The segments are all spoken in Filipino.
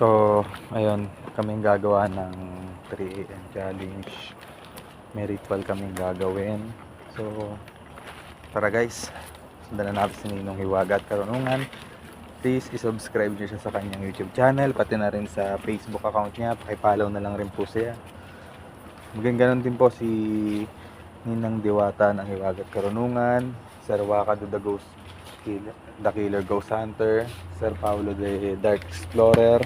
So, ayun, kaming gagawa ng 3 AM challenge. May ritual kaming gagawin. So, tara guys, sundan na natin si Ninong Hiwaga at Karunungan. Please, isubscribe nyo siya sa kanyang YouTube channel, pati na rin sa Facebook account niya. Pakipollow na lang rin po siya. Maging ganun din po si Ninang Diwata ng Hiwaga at Karunungan, Sir Waka the Ghost Killer, The Killer Ghost Hunter, Sir Paulo the Dark Explorer,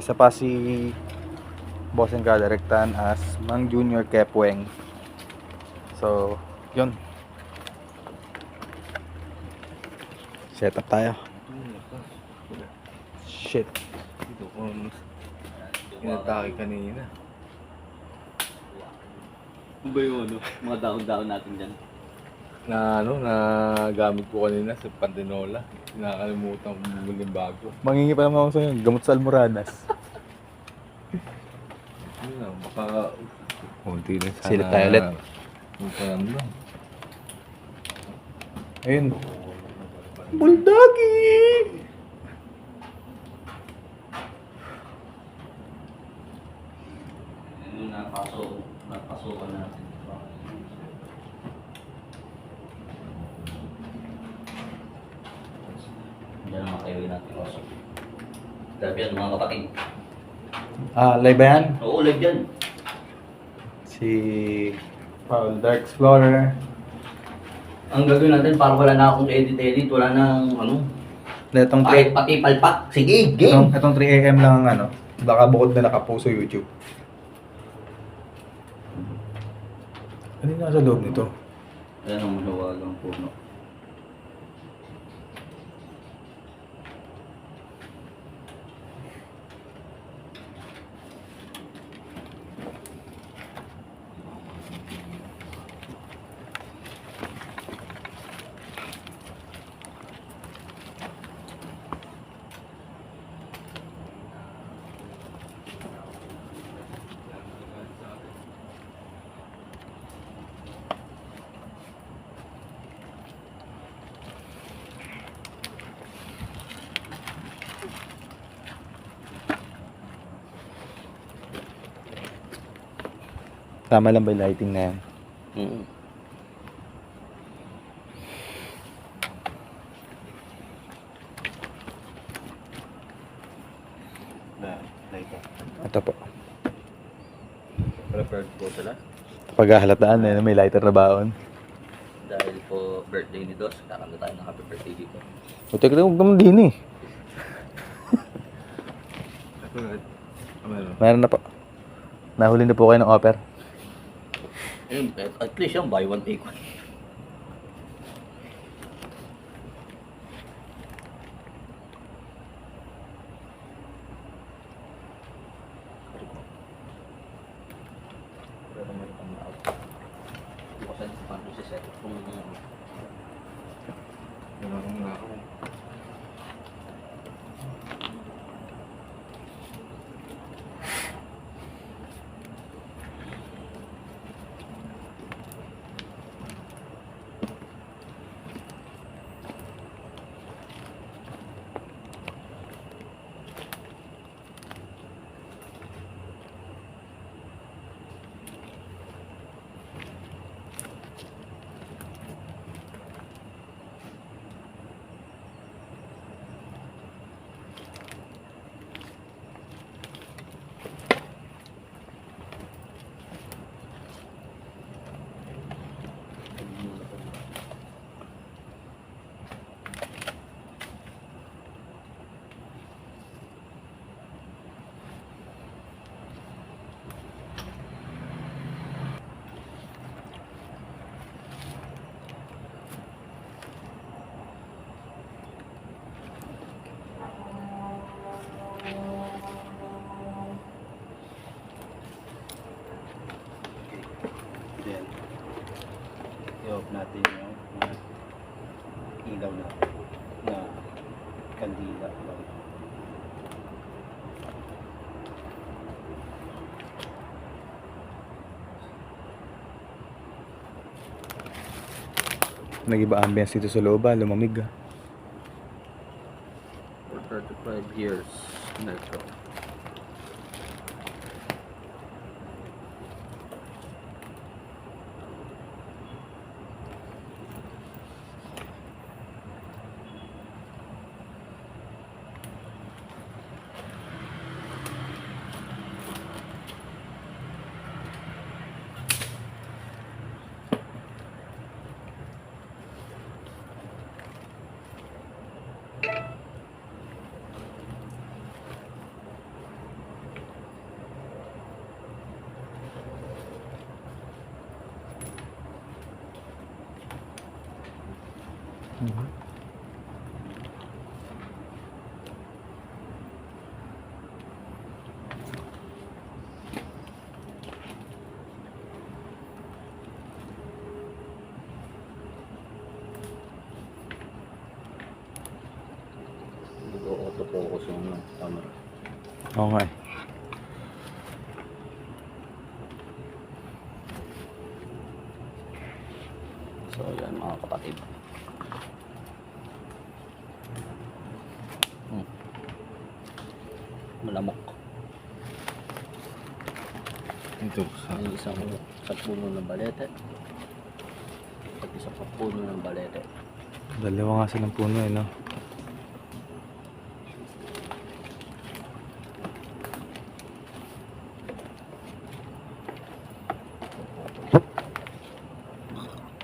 isa pa si Bossing Kadarektan as Mang Junior Kepweng. So, yun. Set up tayo. Shit. Ito kung inatake kanina. Ano ba yung ano, mga daon-daon natin dyan? Na ano, na gamit ko kanina sa Pantinola. Nakakalimutan ko bumili bago. Mangingi pa naman ako sa'yo, gamot sa Almoranas. Yun na, baka konti na sana. Silip tayo ulit. Punta lang lang. Ayun. Buldagi! Yung napasok, napasokan natin. Diyan ang makaiwi natin also. Grabe yan mga kapatid. Ah, live ba yan? Oo, live yan. Si Paul Dark Explorer. Ang gagawin natin, parang wala na akong edit-edit, wala nang ano, Itong kahit pati palpak. Sige, Itong, game! itong 3 AM lang ang ano. Baka bukod na nakapuso YouTube. Ano yung nasa loob nito? Ayan ang mahawagang puno. Tama lang ba yung lighting na yan? Mm. Ito po. Prepared po sila. Paghahalataan eh, may lighter na baon. Dahil po birthday ni Dos, kakanta tayo ng happy birthday dito. O, teka lang, huwag naman din eh. Meron na po. Nahuli na po kayo ng offer. Ayun, at at least yan, buy one take one. Bukasan sa si Seth kung Wala akong nga ako. Then, i-off natin yung mga ilaw natin na kandila. Nag-iba ambience dito sa loob ah, lumamig ah. For 35 years. Neto. Nag-auto-focus yung ano, camera. Eh. So yan mga kapatid. Hmm. Malamok. Ito, sa May isang sa puno ng balete. At isa pa puno ng balete. Dalawa nga silang puno eh, no?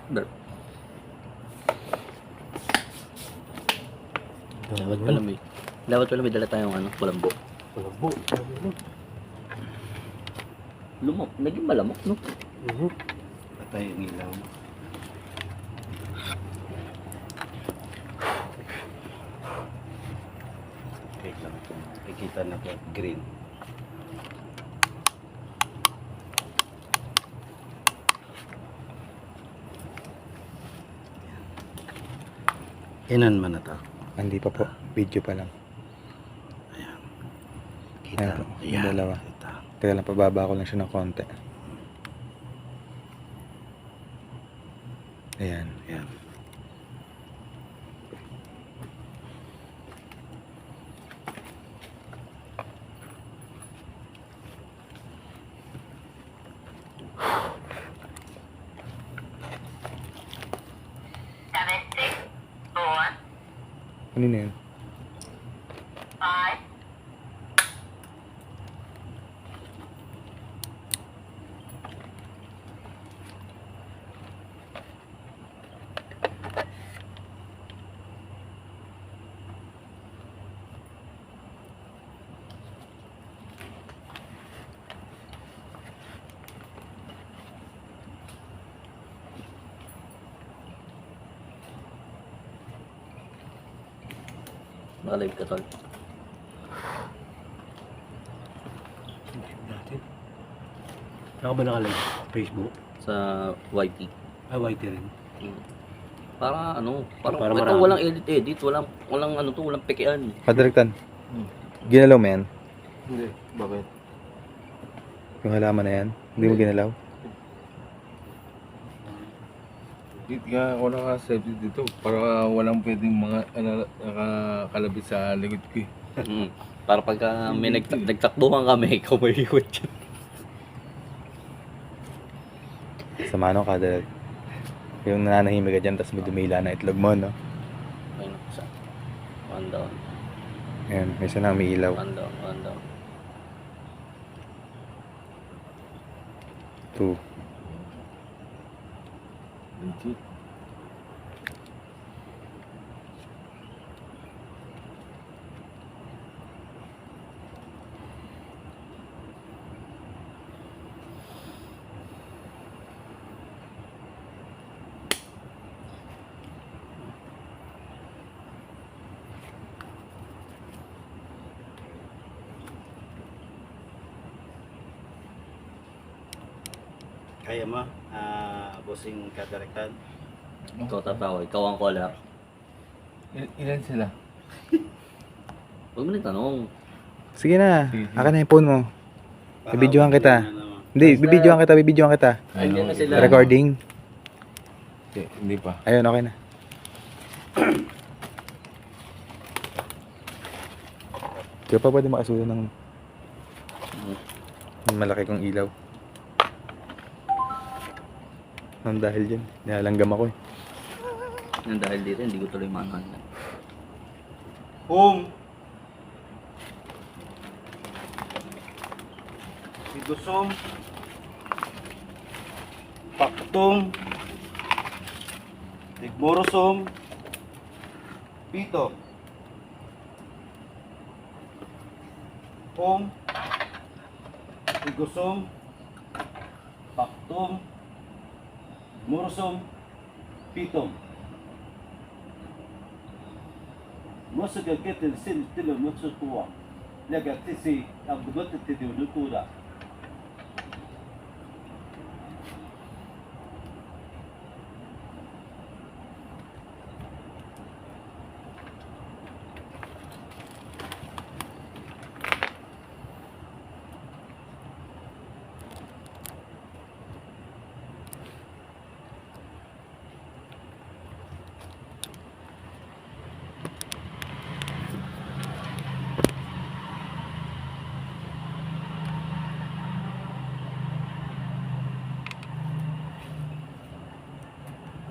Dar. Dapat pala may dapat pala may dala tayong ano, kulambo. Kulabo. Lumok, naging malamok, no? Patay ang ilaw. Wait lang. Kikita na ko green. Inan man na to? Hindi pa po. Video pa lang. Ayan po, yung dalawa. Kaya lang pababa ko lang siya ng konti. Ayan. Ayan. seven, six, four, Ano na yun? five, Nakalive ka tol. natin. Ako ba nakalive? Facebook? Sa YT. Ah, white rin. Para ano, parang Para ito marami. walang edit edit, walang walang ano to, walang pekean. Padirektan. Hmm. Ginalaw mo yan? Hindi, bakit? Yung halaman na yan? Hindi mo ginalaw? Dito nga ako naka-safety dito para walang pwedeng mga ano, nakakalabit sa likod ko eh. Mm. Para pagka may nag nagtakbuhan kami, ikaw may ikot dyan. Sa mano kada yung nananahimik ka dyan tapos may dumila na itlog mo, no? Ayun, isa. One down, Ayan, may isa na may ilaw. one down, one down. Two. 机 Kaya mo, ah, bossing kadirektan. Ikaw tatawa, ikaw ang caller. Il- ilan sila? Huwag mo tanong. Sige na. Sige. Akin na yung phone mo. Para Bibidyohan kita. ano, Hindi, bibidyohan kita, bibidyohan kita. Andiyan na sila. Recording. Hindi, hindi pa. Ayun, okay na. Kaya pa pwede makasulo ng ng malaki kong ilaw. Nang dahil dyan, nilalanggam ako eh. Nang dahil dito, hindi ko tuloy manan. Home. Sigusong. Paktum. Tigmorosom. Pito. Home. Sigusong. Paktum. Murusom, Pitom. Musa gaggatin sin tilo mutsu kuwa. Lagatisi ang gumatit tidiw nukura.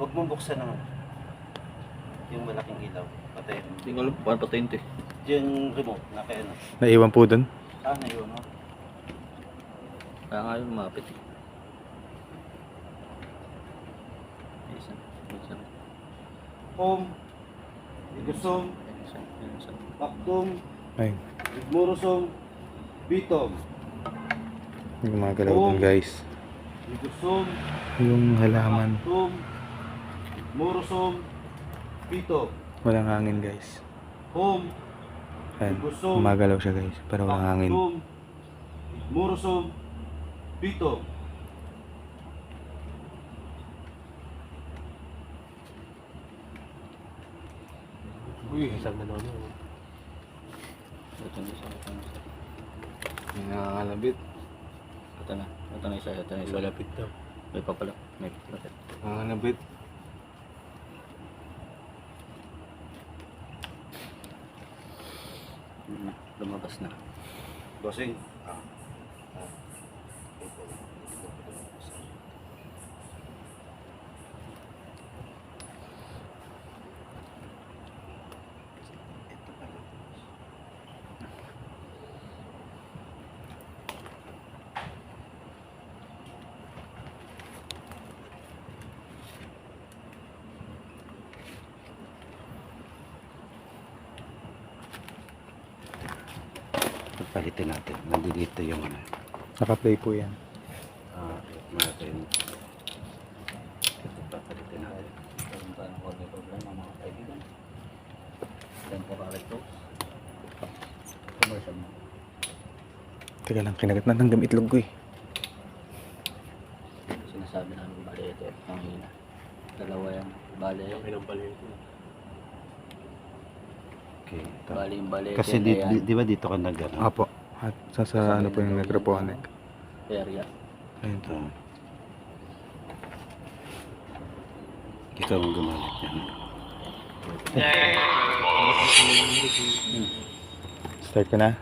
Huwag mong buksan ng yung malaking ilaw. Patayin. Hindi ko alam paano eh. Yung remote na kaya na. Naiwan po dun. Ah, na yun, no? Kaya nga yun lumapit eh. Isa. Isa. Om. Isa. Paktum, Ayun. Igmurusum, Bitom. Yung mga galaw dun guys. Igusum, Yung halaman. Paktum, Igmurusum, Bitom. Walang hangin guys. Om, Ayan. Gumagalaw siya guys. Pero walang hangin. Paktum, Igmurusum, Bitom. Uy, Isang nanonood. Ito na isa. Ito na isa. may nangangalabit. Ito na. Ito na isa. Ito na isa. Malapit daw. May pa pala. May lapit. Nangangalabit. Lumabas na. Bossing. Palitin natin. Nandito yung ano. Naka-play po yan. Ah, natin. Papalitin natin. Kung paano ko may problema mga kaibigan. Temporary close. Commercial mo. Teka lang, kinagat na ng itlog ko eh. Sinasabi namin bali ito. Ang hina. Dalawa yan. Bali. Okay lang pala ito. Okay. Bali yung bali. Kasi di, di, di ba dito ka nag? Apo. At sa, sa ano po yung necroponic. Area. Ayun po. Ito. Ikaw ang gumamit yan. Start ko na.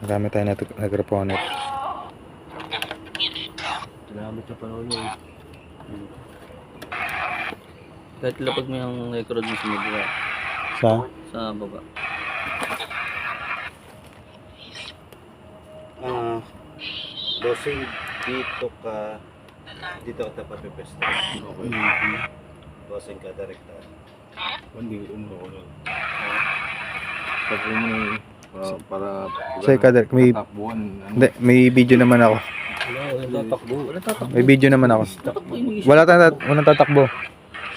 Marami tayo na necroponic. Salamat sa panonood. Kahit lapag mo yung record mo sa mga Sa? sa baba. Ah, bossing, dito ka, dito ka tapat may pwesto. Okay. Bossing ka, direkta. Hindi ko umuha ko na eh. Para, para, Say ka, Derek, may. Ano? hindi, may video naman ako. Wala, tatakbo. Walang tatakbo. May video naman ako. Wala tayong walang tatakbo.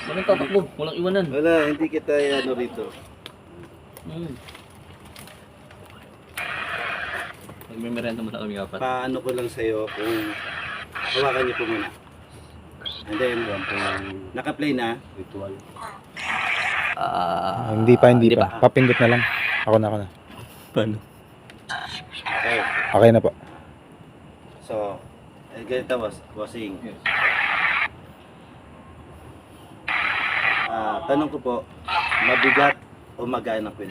Walang tatakbo. Walang iwanan. Wala, hindi kita ano rito. Hmm. Nagme-merenda muna kami apat. Paano ko lang sa'yo kung hawakan niyo po muna. And then, naka-play na. Ritual. Ah, hindi pa, hindi, pa. Papindot na lang. Ako na, ako na. Paano? Okay. Okay na po. So, eh, ganito boss, bossing. Ah, tanong ko po, mabigat o magaan ang ko?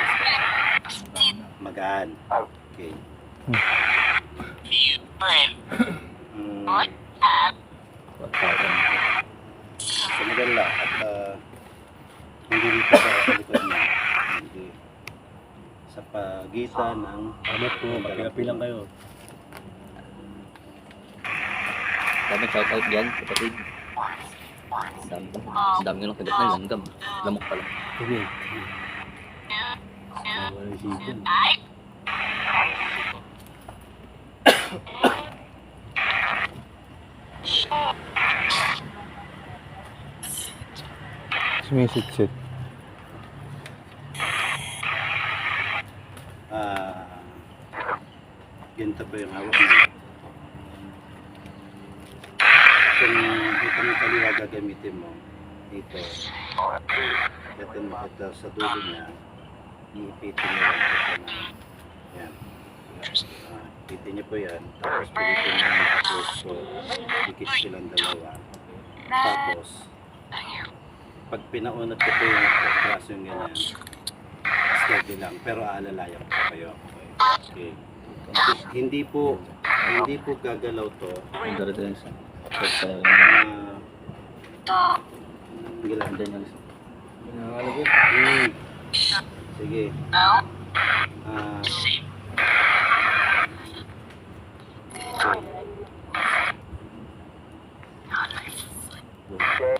Magaan. Okay. So maganda at ah, hindi dito sa likod. Hindi. Sa pagitan ng Salamat po. Papi lang kayo. Dami shout out dyan, kapatid. Dami ko. Dami ko lang kagat na langgam. Lamok pa lang. Sige. Wala isipin. Sumisit-sit. Ah, ganito ba yung hawak mo? Kung itong kaliwa gagamitin mo, dito, ito mo sa dulo niya, iipitin mo lang ito ng Ipitin niyo po yan, tapos pilitin mo yung tapos ko, dikit silang dalawa. Tapos, pag pinaunat ko po yung braso yung ganyan, steady lang, pero aalalayan po kayo. Okay. Hindi po, hindi po gagalaw to. Ang dara din. Hmm. Sige. Ah. Okay.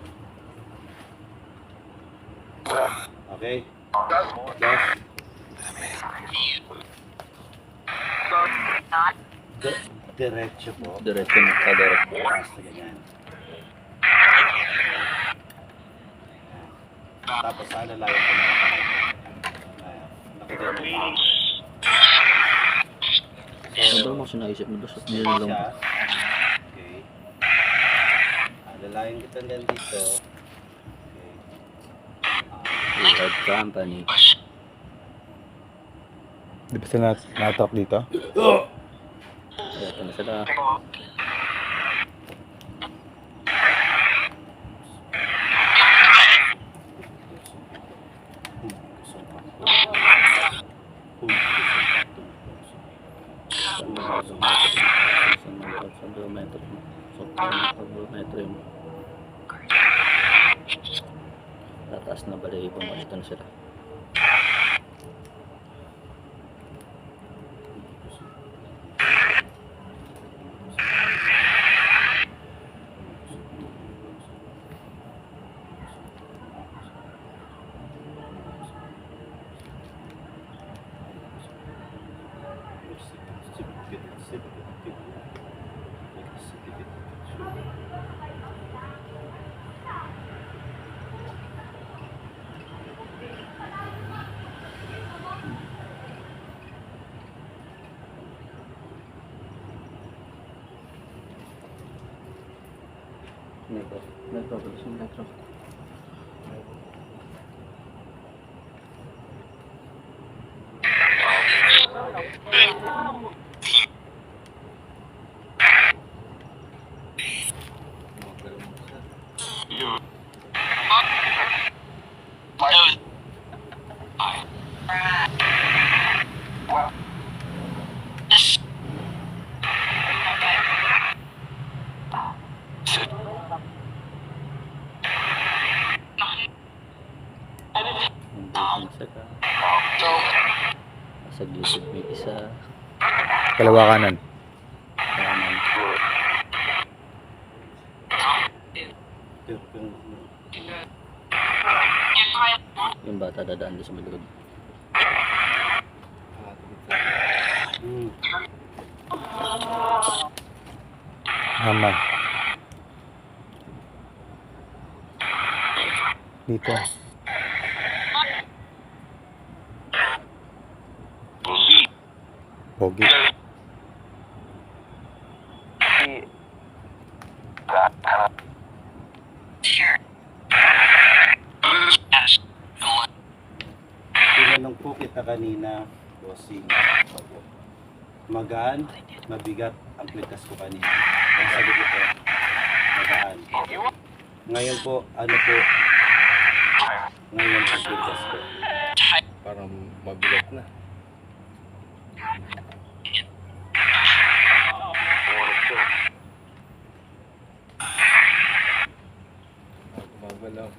Di- diretso po. Diretso mo ka direct. Basta ganyan. Tapos alalayan ko na yung kamay. Ah, Nakaganyan. Ano ba mo sinaisip mo doon sa nilalong siya. Okay. Alalayan kita lang dito. Okay. Rehab company? Di ba sila natalk dito? Kaya ito na sila. Sa metro mo. Sa metro mo. Tataas na ibang ito na sila. Metro. Metro. Metro. Metro. Nandito na sila. Sa gilid may isa. Kalawa kanan. Yung bata dadaan doon sa. Hmm. Naman. Dito. Pogi. Tinanong po kita bossing. Magaan, mabigat ang kwintas ko kanina. Ang sagot ito, magaan. Ngayon po, ano po, ngayon ang kwintas ko. Parang mabigat na. Gumagalaw.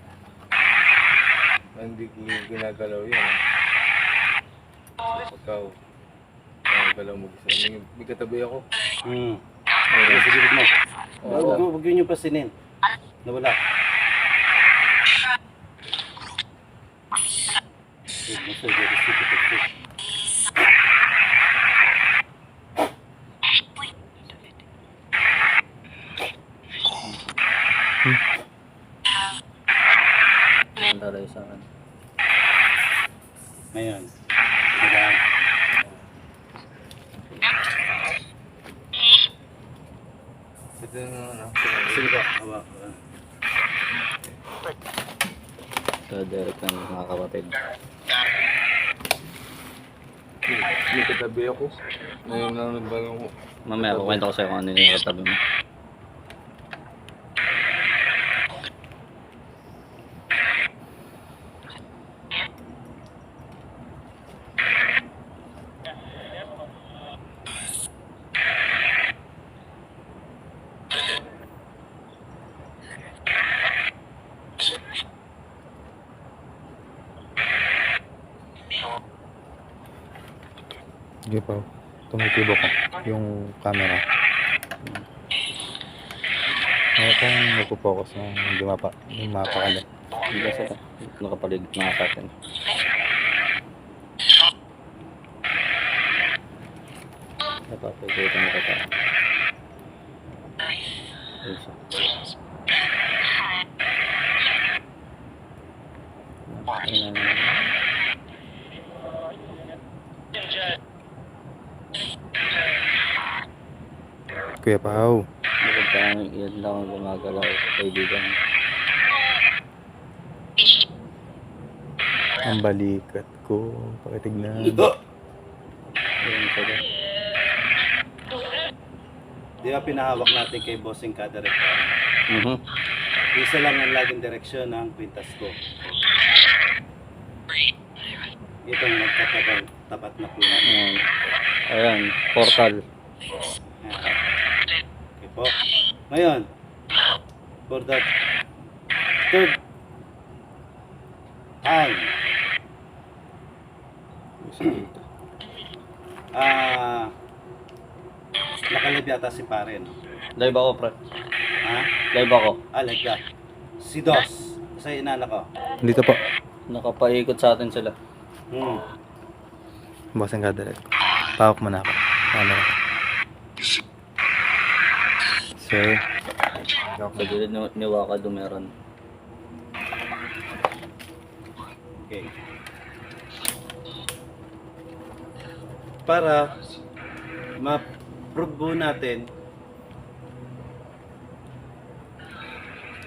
Hindi ko ginagalaw yan. ah. Pagkaw. Gumagalaw mo isa. May, may katabi ako. Hmm. Sige, sige Huwag huwag yun yung pasinin. Nawala. Wait, nasa very stupid of this. Ang lalayo sa akin. Ngayon. Magaan. Ito yung ano. Sige po. Hawak. Ah. Sa direct ng mga kapatid. May katabi ako. Ngayon lang nagbago ko. Mamaya, kukwento ko sa'yo kung ano yung katabi mo. Sige pa. Tumitibok ko yung camera. Ano kung nagpo-focus ng hindi mapa, yung mapakali. Hindi kasi nakapaligid na sa atin. Napapagalitan mo ka pa. Isa. Ayun na. Kuya Pao. Bukod pa lang, ang gumagalaw, kaibigan. Ang balikat ko. Pakitignan. Ayun, sabi. Di ba pinahawak natin kay Bossing kada rekta? Mhm. Isa lang ang laging direksyon ng kwintas ko. Itong nagkatapat tapat na kwintas. Ayan. Ayan, portal. Okay po. Ngayon, for that third time, ah, nakalib yata si pare, no? Live ako, pre. Ha? Live ako. Ah, like that. Si Dos. Sa inala ko. Dito po. Nakapaikot sa atin sila. Hmm. Bossing ka direct. Pawak mo na ako. Camera. Sir. Sa gilid ni, ni Waka Dumeron. Okay. Para ma-prove po natin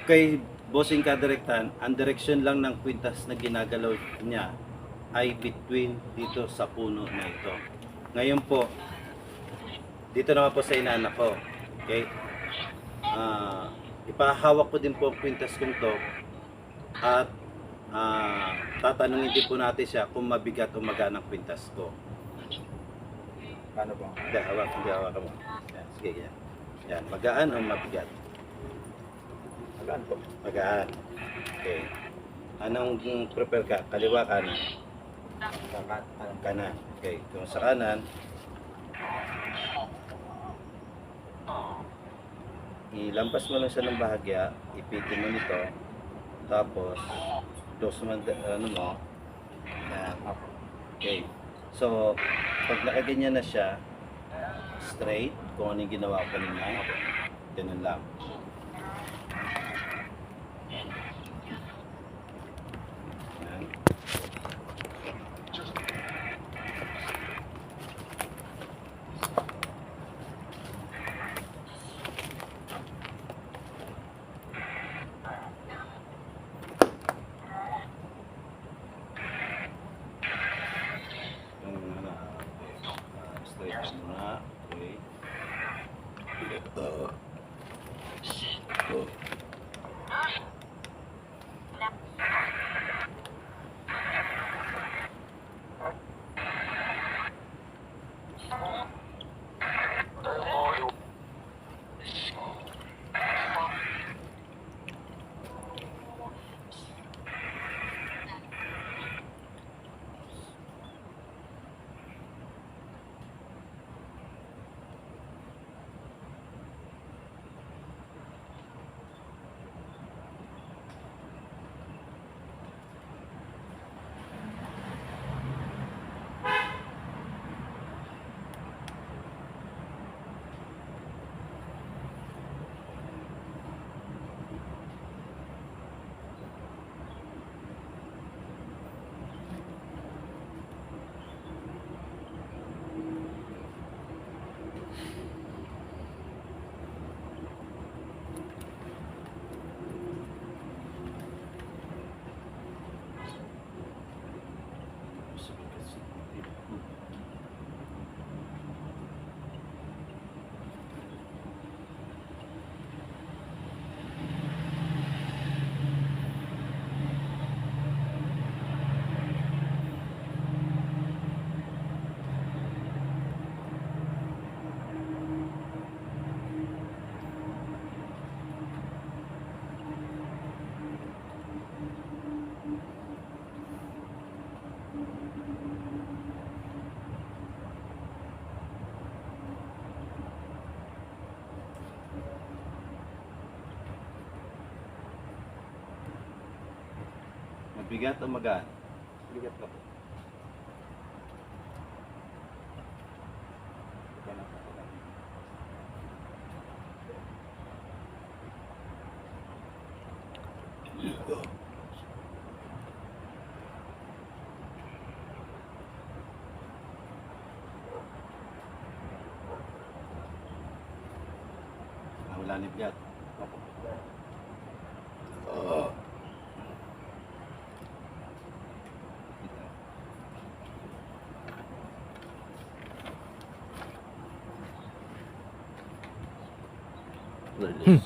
kay Bossing Kadirektan, ang direction lang ng kwintas na ginagalaw niya ay between dito sa puno na ito. Ngayon po, dito naman po sa inaanak ko. Okay? Ah, ipahawak ko din po ang kwintas kong to at ah, tatanungin din po natin siya kung mabigat o magaan ang kwintas ko. Paano po? Hindi, hawak, hindi hawak mo. Yan, sige, yan. Yan, magaan o mabigat? Magaan po. Magaan. Okay. Anong prepare ka? Kaliwa, kanan? Kanan. Kanan. Okay. Kung sa kanan, ilampas mo lang siya ng bahagya, ipitin mo nito, tapos, dos mo, ano mo, yan. Okay. So, pag nakaganyan na siya, straight, kung ano yung ginawa ko kanina, ganun lang. Bigat o magaan? Bigat ka po. 嗯，